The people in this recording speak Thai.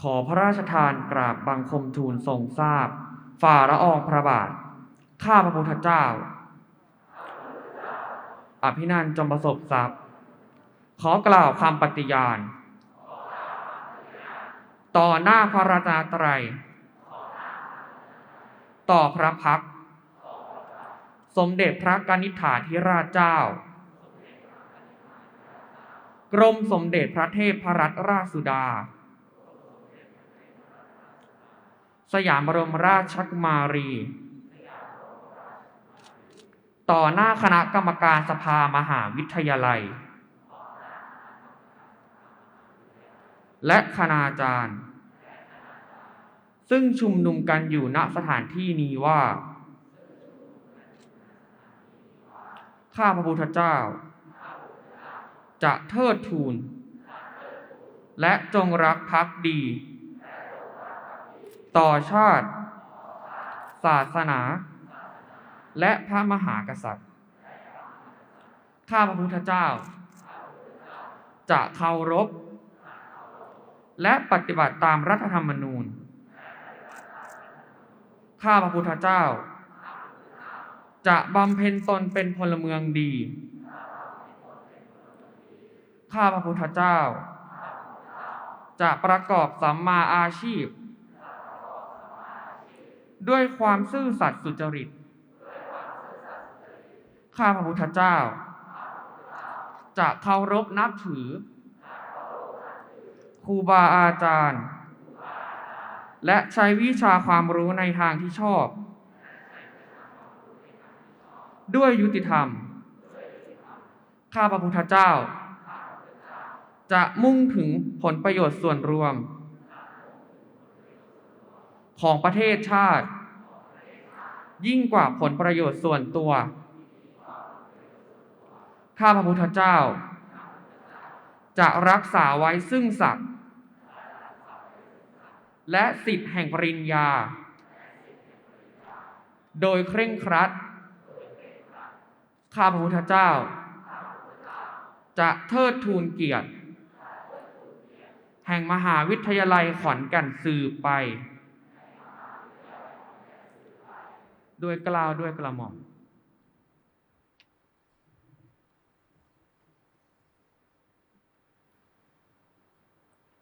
ขอพระราชทานกราบบังคมทูลทรงทราบ ฝ่าละอองพระบาท ข้าพระพุทธเจ้า อภินันจงประสบทรัพย์ ขอกล่าวคำปฏิญาณ ต่อหน้าพระราชาตรัย ต่อพระพัก สมเด็จพระกนิษฐาธิราชเจ้า กรมสมเด็จพระเทพพรัตนราชสุดา สยามบรมราชกุมารี ต่อหน้าคณะกรรมการสภามหาวิทยาลัย และคณาจารย์ ซึ่งชุมนุมกันอยู่ณสถานที่นี้ว่า ข้าพระพุทธเจ้า จะเทิดทูน และจงรักภักดี ต่อชาติ ศาสนา และพระมหากษัตริย์ ข้าพระพุทธเจ้า จะเคารพ และปฏิบัติตามรัฐธรรมนูญ ข้าพระพุทธเจ้า จะบำเพ็ญตนเป็นพลเมืองดี ข้าพระพุทธเจ้าจะประกอบสัมมาอาชีพ ด้วยความซื่อสัตย์สุจริต ข้าพระพุทธเจ้า จะเคารพนับถือครูบาอาจารย์ และใช้วิชาความรู้ในทางที่ชอบ ด้วยยุติธรรม ข้าพระพุทธเจ้า จะมุ่งถึงผลประโยชน์ส่วนรวม ของประเทศชาติ ยิ่งกว่าผลประโยชน์ส่วนตัว ข้าพระพุทธเจ้า จะรักษาไว้ซึ่งศักดิ์และสิทธิแห่งปริญญา โดยเคร่งครัด ข้าพระพุทธเจ้า จะเทิดทูนเกียรติ แห่งมหาวิทยาลัยขอนแก่นสืบไป ด้วยกล่าวด้วยกระหม่อม